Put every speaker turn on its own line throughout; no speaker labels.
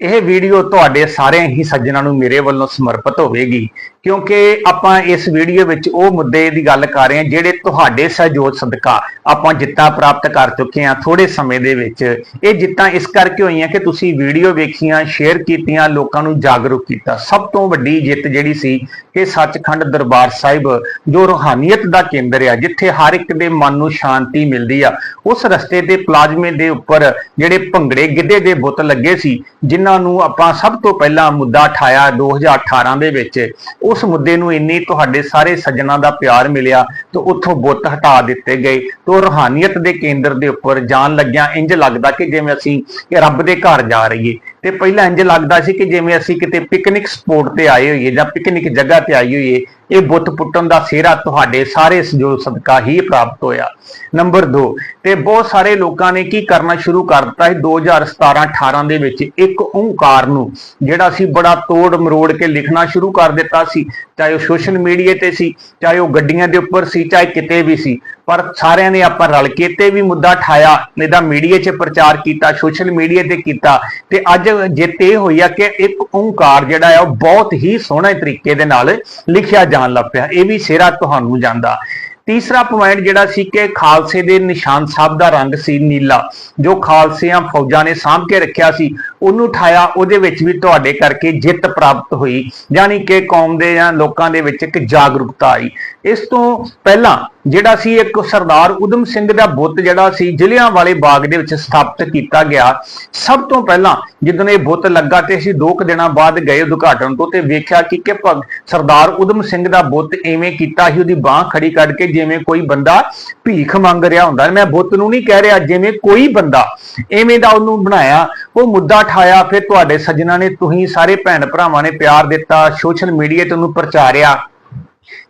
ਇਹ ਵੀਡੀਓ ਤੁਹਾਡੇ ਸਾਰਿਆਂ ਹੀ ਸੱਜਣਾਂ ਨੂੰ ਮੇਰੇ ਵੱਲੋਂ ਸਮਰਪਿਤ ਹੋਵੇਗੀ, ਕਿਉਂਕਿ ਆਪਾਂ ਇਸ ਵੀਡੀਓ ਵਿੱਚ ਉਹ ਮੁੱਦੇ ਦੀ ਗੱਲ ਕਰ ਰਹੇ ਹਾਂ ਜਿਹੜੇ ਤੁਹਾਡੇ ਸਹਿਯੋਗ ਸਦਕਾ ਆਪਾਂ ਜਿੱਤਾਂ ਪ੍ਰਾਪਤ ਕਰ ਚੁੱਕੇ ਹਾਂ ਥੋੜੇ ਸਮੇਂ ਦੇ ਵਿੱਚ। ਇਹ ਜਿੱਤਾਂ ਇਸ ਕਰਕੇ ਹੋਈਆਂ ਕਿ ਤੁਸੀਂ ਵੀਡੀਓ ਵੇਖੀਆਂ ਸ਼ੇਅਰ ਕੀਤੀਆਂ, ਲੋਕਾਂ ਨੂੰ ਜਾਗਰੂਕ ਕੀਤਾ। ਸਭ ਤੋਂ ਵੱਡੀ ਜਿੱਤ ਜਿਹੜੀ ਸੀ ਕਿ ਸੱਚਖੰਡ ਦਰਬਾਰ ਸਾਹਿਬ, ਜੋ ਰੂਹਾਨੀਅਤ ਦਾ ਕੇਂਦਰ ਆ, ਜਿੱਥੇ ਹਰ ਇੱਕ ਦੇ ਮਨ ਨੂੰ ਸ਼ਾਂਤੀ ਮਿਲਦੀ ਆ। ਉਸ ਰਸਤੇ ਤੇ ਪਲਾਜ਼ਮੇ ਦੇ ਉੱਪਰ ਜਿਹੜੇ ਭੰਗੜੇ ਗਿੱਧੇ ਦੇ ਬੁੱਤ ਲੱਗੇ ਸੀ, ਜਿਨ੍ਹਾਂ ਨੂੰ ਆਪਾਂ ਸਭ ਤੋਂ ਪਹਿਲਾਂ ਮੁੱਦਾ ਠਾਇਆ 2018 ਦੇ ਵਿੱਚ, ਉਸ ਮੁੱਦੇ ਨੂੰ ਇੰਨੀ ਤੁਹਾਡੇ ਸਾਰੇ ਸੱਜਣਾ ਦਾ ਪਿਆਰ ਮਿਲਿਆ ਤੇ ਉੱਥੋਂ ਬੁੱਤ ਹਟਾ ਦਿੱਤੇ ਗਏ ਤੋਂ ਰੂਹਾਨੀਅਤ ਦੇ ਕੇਂਦਰ ਦੇ ਉੱਪਰ ਜਾਣ ਲੱਗਿਆ ਇੰਜ ਲੱਗਦਾ ਕਿ ਜਿਵੇਂ ਅਸੀਂ ਰੱਬ ਦੇ ਘਰ ਜਾ ਰਹੀਏ। ਤੇ ਪਹਿਲਾਂ ਇੰਜ ਲੱਗਦਾ ਸੀ ਕਿ ਜਿਵੇਂ ਅਸੀਂ ਕਿਤੇ ਪਿਕਨਿਕ ਸਪੋਟ ਤੇ ਆਏ ਹੋਈਏ ਜਾਂ ਪਿਕਨਿਕ ਜਗ੍ਹਾ ਤੇ ਆਈ ਹੋਈਏ ਇਹ ਬੁੱਤ ਪੁੱਟਣ ਦਾ ਸਿਹਰਾ ਤੁਹਾਡੇ ਸਾਰੇ ਸਹਿਯੋਗ ਸਦਕਾ ਹੀ ਪ੍ਰਾਪਤ ਹੋਇਆ। ਨੰਬਰ 2 ਤੇ ਬਹੁਤ ਸਾਰੇ ਲੋਕਾਂ ਨੇ ਕੀ ਕਰਨਾ ਸ਼ੁਰੂ ਕਰ ਦਿੱਤਾ ਹੈ 2017 18 ਦੇ ਵਿੱਚ ਇੱਕ ਓੰਕਾਰ ਨੂੰ, ਜਿਹੜਾ ਸੀ ਬੜਾ ਤੋੜ ਮਰੋੜ ਕੇ ਲਿਖਣਾ ਸ਼ੁਰੂ ਕਰ ਦਿੱਤਾ ਸੀ। ਚਾਹੇ ਉਹ ਸੋਸ਼ਲ ਮੀਡੀਆ ਤੇ ਸੀ, ਚਾਹੇ ਉਹ ਗੱਡੀਆਂ ਦੇ ਉੱਪਰ ਸੀ, ਚਾਹੇ ਕਿਤੇ ਵੀ ਸੀ, ਪਰ ਸਾਰਿਆਂ ਨੇ ਆਪਾਂ ਰਲ ਕੇ ਤੇ ਵੀ ਮੁੱਦਾ ਠਾਇਆ, ਇਹਦਾ ਮੀਡੀਆ 'ਚ ਪ੍ਰਚਾਰ ਕੀਤਾ, ਸੋਸ਼ਲ ਮੀਡੀਆ ਤੇ ਕੀਤਾ, ਤੇ ਅੱਜ ਜਿੱਤ ਇਹ ਹੋਈ ਆ ਕਿ ਇੱਕ ਓੰਕਾਰ ਜਿਹੜਾ ਆ, ਉਹ ਬਹੁਤ ਹੀ ਸੋਹਣੇ ਤਰੀਕੇ ਦੇ ਨਾਲ ਲਿਖਿਆ ਜਾ ਜਾਣ ਲੱਗ ਪਿਆ, ਇਹ ਵੀ ਸਿਹਰਾ ਤੁਹਾਨੂੰ ਜਾਂਦਾ। ਤੀਸਰਾ ਪੁਆਇੰਟ ਜਿਹੜਾ ਸੀ ਕਿ ਖਾਲਸੇ ਦੇ ਨਿਸ਼ਾਨ ਸਾਹਿਬ ਦਾ ਰੰਗ ਸੀ ਨੀਲਾ, ਜੋ ਖਾਲਸਿਆਂ ਫੌਜਾਂ ਨੇ ਸਾਂਭ ਕੇ ਰੱਖਿਆ ਸੀ। ਉਹਨੂੰ ਉਠਾਇਆ, ਉਹਦੇ ਵਿੱਚ ਵੀ ਤੁਹਾਡੇ ਕਰਕੇ ਜਿੱਤ ਪ੍ਰਾਪਤ ਹੋਈ। ਯਾਨੀ ਕਿ ਕੌਮ ਦੇ ਜਾਂ ਲੋਕਾਂ ਦੇ ਵਿੱਚ ਇੱਕ ਜਾਗਰੂਕਤਾ ਆਈ। ਇਸ ਤੋਂ ਪਹਿਲਾਂ ਜਿਹੜਾ ਸੀ ਇੱਕ ਸਰਦਾਰ ਉਦਮ ਸਿੰਘ ਦਾ ਬੁੱਤ ਜਿਹੜਾ ਸੀ, ਜ਼ਿਲ੍ਹਿਆਂ ਵਾਲੇ ਬਾਗ ਦੇ ਵਿੱਚ ਸਥਾਪਿਤ ਕੀਤਾ ਗਿਆ। ਸਭ ਤੋਂ ਪਹਿਲਾਂ ਜਦੋਂ ਇਹ ਬੁੱਤ ਲੱਗਾ ਤੇ ਅਸੀਂ ਦੋ ਕੁ ਦਿਨਾਂ ਬਾਅਦ ਗਏ ਉਦਘਾਟਨ ਤੋਂ ਤੇ ਵੇਖਿਆ ਕਿ ਕਿ ਭਗ- ਸਰਦਾਰ ਉਦਮ ਸਿੰਘ ਦਾ ਬੁੱਤ ਐਵੇਂ ਕੀਤਾ ਸੀ, ਉਹਦੀ ਬਾਹ ਖੜੀ ਕੱਢ ਕੇ ਜਿਵੇਂ ਕੋਈ ਬੰਦਾ ਭੀਖ ਮੰਗ ਰਿਹਾ ਹੁੰਦਾ। ਮੈਂ ਬੁੱਤ ਨੂੰ ਨਹੀਂ ਕਹਿ ਰਿਹਾ, ਜਿਵੇਂ ਕੋਈ ਬੰਦਾ ਐਵੇਂ ਦਾ ਉਹਨੂੰ ਬਣਾਇਆ। ਉਹ ਮੁੱਦਾ ਠਾਇਆ ਫਿਰ ਤੁਹਾਡੇ ਸੱਜਣਾ ਨੇ ਤੁਸੀਂ ਸਾਰੇ ਭੈਣ ਭਰਾਵਾਂ ਨੇ ਪਿਆਰ ਦਿੱਤਾ ਸੋਸ਼ਲ ਮੀਡੀਆ ਤੇ ਉਹਨੂੰ ਪ੍ਰਚਾਰਿਆ।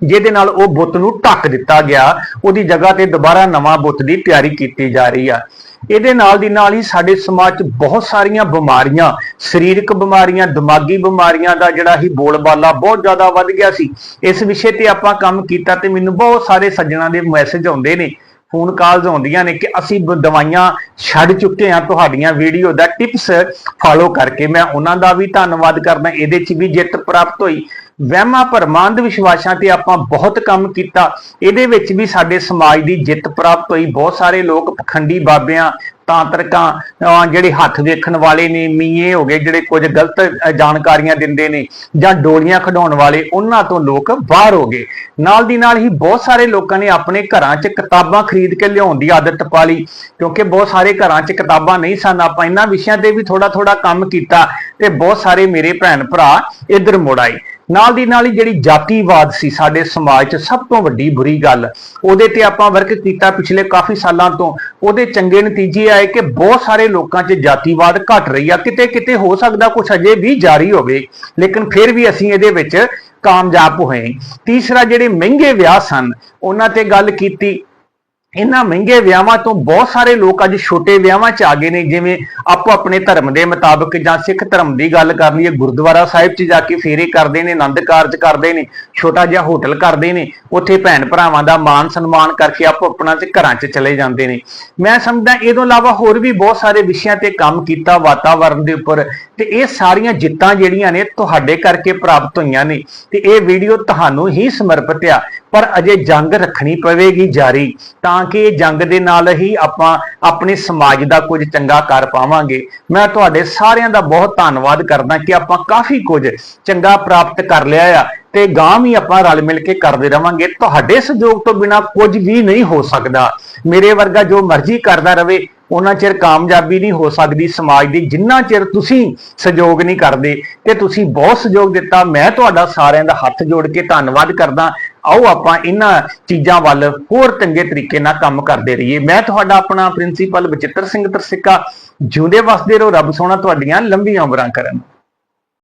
ਜਿਹਦੇ ਨਾਲ ਉਹ ਬੁੱਤ ਨੂੰ ਢੱਕ ਦਿੱਤਾ ਗਿਆ। ਉਹਦੀ ਜਗ੍ਹਾ ਤੇ ਦੁਬਾਰਾ ਨਵਾਂ ਬੁੱਤ ਦੀ ਤਿਆਰੀ ਕੀਤੀ ਜਾ ਰਹੀ ਆ। ਇਹਦੇ ਨਾਲ ਦੀ ਨਾਲ ਹੀ ਸਾਡੇ ਸਮਾਜ 'ਚ ਬਹੁਤ ਸਾਰੀਆਂ ਬਿਮਾਰੀਆਂ, ਸਰੀਰਕ ਬਿਮਾਰੀਆਂ, ਦਿਮਾਗੀ ਬਿਮਾਰੀਆਂ ਦਾ ਜਿਹੜਾ ਹੀ ਬੋਲਬਾਲਾ ਬਹੁਤ ਜ਼ਿਆਦਾ ਵੱਧ ਗਿਆ ਸੀ। ਇਸ ਵਿਸ਼ੇ ਤੇ ਆਪਾਂ ਕੰਮ ਕੀਤਾ ਤੇ ਮੈਨੂੰ ਬਹੁਤ ਸਾਰੇ ਸੱਜਣਾ ਦੇ ਮੈਸੇਜ ਆਉਂਦੇ ਨੇ। ਫੋਨ ਕਾਲਸ ਆਉਂਦੀਆਂ ਨੇ ਕਿ ਅਸੀਂ ਦਵਾਈਆਂ ਛੱਡ ਚੁੱਕੇ ਹਾਂ ਤੁਹਾਡੀਆਂ ਵੀਡੀਓ ਦਾ ਟਿਪਸ ਫਾਲੋ ਕਰਕੇ। ਮੈਂ ਉਹਨਾਂ ਦਾ ਵੀ ਧੰਨਵਾਦ ਕਰਦਾ, ਇਹਦੇ 'ਚ ਵੀ ਜਿੱਤ ਪ੍ਰਾਪਤ ਹੋਈ। ਵਹਿਮਾਂ ਭਰਮਾਂ ਅੰਧ ਵਿਸ਼ਵਾਸਾਂ ਤੇ ਆਪਾਂ ਬਹੁਤ ਕੰਮ ਕੀਤਾ। ਇਹਦੇ ਵਿੱਚ ਵੀ ਸਾਡੇ ਸਮਾਜ ਦੀ ਜਿੱਤ ਪ੍ਰਾਪਤ ਹੋਈ। ਬਹੁਤ ਸਾਰੇ ਲੋਕ ਪਖੰਡੀ ਬਾਬਿਆਂ ਤਾਂਤਰਿਕਾਂ, ਅਹ ਜਿਹੜੇ ਹੱਥ ਵੇਖਣ ਵਾਲੇ ਨੇ ਮੀਏ ਹੋ ਗਏ, ਜਿਹੜੇ ਕੁਝ ਗਲਤ ਜਾਣਕਾਰੀਆਂ ਦਿੰਦੇ ਨੇ ਜਾਂ ਡੋਲੀਆਂ ਖਡਾਉਣ ਵਾਲੇ, ਉਹਨਾਂ ਤੋਂ ਲੋਕ ਬਾਹਰ ਹੋ ਗਏ। ਨਾਲ ਦੀ ਨਾਲ ਹੀ ਬਹੁਤ ਸਾਰੇ ਲੋਕਾਂ ਨੇ ਆਪਣੇ ਘਰਾਂ 'ਚ ਕਿਤਾਬਾਂ ਖਰੀਦ ਕੇ ਲਿਆਉਣ ਦੀ ਆਦਤ ਪਾ ਲਈ, ਕਿਉਂਕਿ ਬਹੁਤ ਸਾਰੇ ਘਰਾਂ 'ਚ ਕਿਤਾਬਾਂ ਨਹੀਂ ਸਨ। ਆਪਾਂ ਇਹਨਾਂ ਵਿਸ਼ਿਆਂ ਤੇ ਵੀ ਥੋੜਾ ਥੋੜਾ ਕੰਮ ਕੀਤਾ ਤੇ ਬਹੁਤ ਸਾਰੇ ਮੇਰੇ ਭੈਣ ਭਰਾ ਇੱਧਰ ਮੁੜ ਆਏ। ਨਾਲ ਦੀ ਨਾਲ ਹੀ ਜਿਹੜੀ ਜਾਤੀਵਾਦ ਸੀ ਸਾਡੇ ਸਮਾਜ 'ਚ ਸਭ ਤੋਂ ਵੱਡੀ ਬੁਰੀ ਗੱਲ, ਉਹਦੇ ਤੇ ਆਪਾਂ ਵਰਕ ਕੀਤਾ ਪਿਛਲੇ ਕਾਫੀ ਸਾਲਾਂ ਤੋਂ। ਉਹਦੇ ਚੰਗੇ ਨਤੀਜੇ ਆਏ ਕਿ ਬਹੁਤ ਸਾਰੇ ਲੋਕਾਂ 'ਚ ਜਾਤੀਵਾਦ ਘਟ ਰਹੀ ਆ। ਕਿਤੇ ਕਿਤੇ ਹੋ ਸਕਦਾ ਕੁਝ ਅਜੇ ਵੀ ਜਾਰੀ ਹੋਵੇ, ਲੇਕਿਨ ਫਿਰ ਵੀ ਅਸੀਂ ਇਹਦੇ ਵਿੱਚ ਕਾਮਯਾਬ ਹੋਏ। ਤੀਸਰਾ, ਜਿਹੜੇ ਮਹਿੰਗੇ ਵਿਆਹ ਸਨ, ਉਹਨਾਂ ਤੇ ਗੱਲ ਕੀਤੀ। ਇਹਨਾਂ ਮਹਿੰਗੇ ਵਿਆਹਾਂ ਤੋਂ ਬਹੁਤ ਸਾਰੇ ਲੋਕ ਅੱਜ ਛੋਟੇ ਵਿਆਹਾਂ 'ਚ ਆ ਗਏ ਨੇ, ਜਿਵੇਂ ਆਪੋ ਆਪਣੇ ਧਰਮ ਦੇ ਮੁਤਾਬਕ ਜਾਂ ਸਿੱਖ ਧਰਮ ਦੀ ਗੱਲ ਕਰ ਲਈਏ, ਗੁਰਦੁਆਰਾ ਸਾਹਿਬ 'ਚ ਜਾ ਕੇ ਫੇਰੇ ਕਰਦੇ ਨੇ, ਆਨੰਦ ਕਾਰਜ ਕਰਦੇ ਨੇ, ਛੋਟਾ ਜਿਹਾ ਹੋਟਲ ਕਰਦੇ ਨੇ, ਉੱਥੇ ਭੈਣ ਭਰਾਵਾਂ ਦਾ ਮਾਨ ਸਨਮਾਨ ਕਰਕੇ ਆਪੋ ਆਪਣਾ ਤੇ ਘਰਾਂ 'ਚ ਚਲੇ ਜਾਂਦੇ ਨੇ। ਮੈਂ ਸਮਝਦਾ ਇਹ ਤੋਂ ਇਲਾਵਾ ਹੋਰ ਵੀ ਬਹੁਤ ਸਾਰੇ ਵਿਸ਼ਿਆਂ ਤੇ ਕੰਮ ਕੀਤਾ ਵਾਤਾਵਰਣ ਦੇ ਉੱਪਰ ਤੇ ਇਹ ਸਾਰੀਆਂ ਜਿੱਤਾਂ ਜਿਹੜੀਆਂ ਨੇ, ਤੁਹਾਡੇ ਕਰਕੇ ਪ੍ਰਾਪਤ ਹੋਈਆਂ ਨੇ ਤੇ ਇਹ ਵੀਡੀਓ ਤੁਹਾਨੂੰ ਹੀ ਸਮਰਪਿਤ ਆ। ਪਰ ਅਜੇ ਜੰਗ ਰੱਖਣੀ ਪਵੇਗੀ ਜਾਰੀ, ਤਾਂ ਕਿ ਜੰਗ ਦੇ ਨਾਲ ਹੀ ਆਪਾਂ ਆਪਣੇ ਸਮਾਜ ਦਾ ਕੁਝ ਚੰਗਾ ਕਰ ਪਾਵਾਂਗੇ। ਮੈਂ ਤੁਹਾਡੇ ਸਾਰਿਆਂ ਦਾ ਬਹੁਤ ਧੰਨਵਾਦ ਕਰਦਾ ਕਿ ਆਪਾਂ ਕਾਫੀ ਕੁਝ ਚੰਗਾ ਪ੍ਰਾਪਤ ਕਰ ਲਿਆ ਆ ਤੇ ਗਾਂ ਵੀ ਆਪਾਂ ਰਲ ਮਿਲ ਕੇ ਕਰਦੇ ਰਵਾਂਗੇ। ਤੁਹਾਡੇ ਸਹਿਯੋਗ ਤੋਂ ਬਿਨਾ ਕੁਝ ਵੀ ਨਹੀਂ ਹੋ ਸਕਦਾ। ਮੇਰੇ ਵਰਗਾ ਜੋ ਮਰਜ਼ੀ ਕਰਦਾ ਰਵੇ, ਉਹਨਾਂ ਚਿਰ ਕਾਮਯਾਬੀ ਨਹੀਂ ਹੋ ਸਕਦੀ। ਸਮਾਜ ਦੀ ਜਿੰਨਾ ਚਿਰ ਤੁਸੀਂ ਸਹਿਯੋਗ ਨਹੀਂ ਕਰਦੇ, ਤੇ ਤੁਸੀਂ ਬਹੁਤ ਸਹਿਯੋਗ ਦਿੱਤਾ, ਮੈਂ ਤੁਹਾਡਾ ਸਾਰਿਆਂ ਦਾ ਹੱਥ ਜੋੜ ਕੇ ਧੰਨਵਾਦ ਕਰਦਾ। ਆਓ ਆਪਾਂ ਇਹਨਾਂ ਚੀਜ਼ਾਂ ਵੱਲ ਹੋਰ ਚੰਗੇ ਤਰੀਕੇ ਨਾਲ ਕੰਮ ਕਰਦੇ ਰਹੀਏ। ਮੈਂ ਤੁਹਾਡਾ ਆਪਣਾ ਪ੍ਰਿੰਸੀਪਲ ਬਚਿੱਤਰ ਸਿੰਘ ਤਰਸਿੱਕਾ, ਜਿਉਂਦੇ ਵਸਦੇ ਰਹੋ, ਰੱਬ ਸੋਹਣਾ ਤੁਹਾਡੀਆਂ ਲੰਬੀਆਂ ਉਮਰਾਂ ਕਰਨ।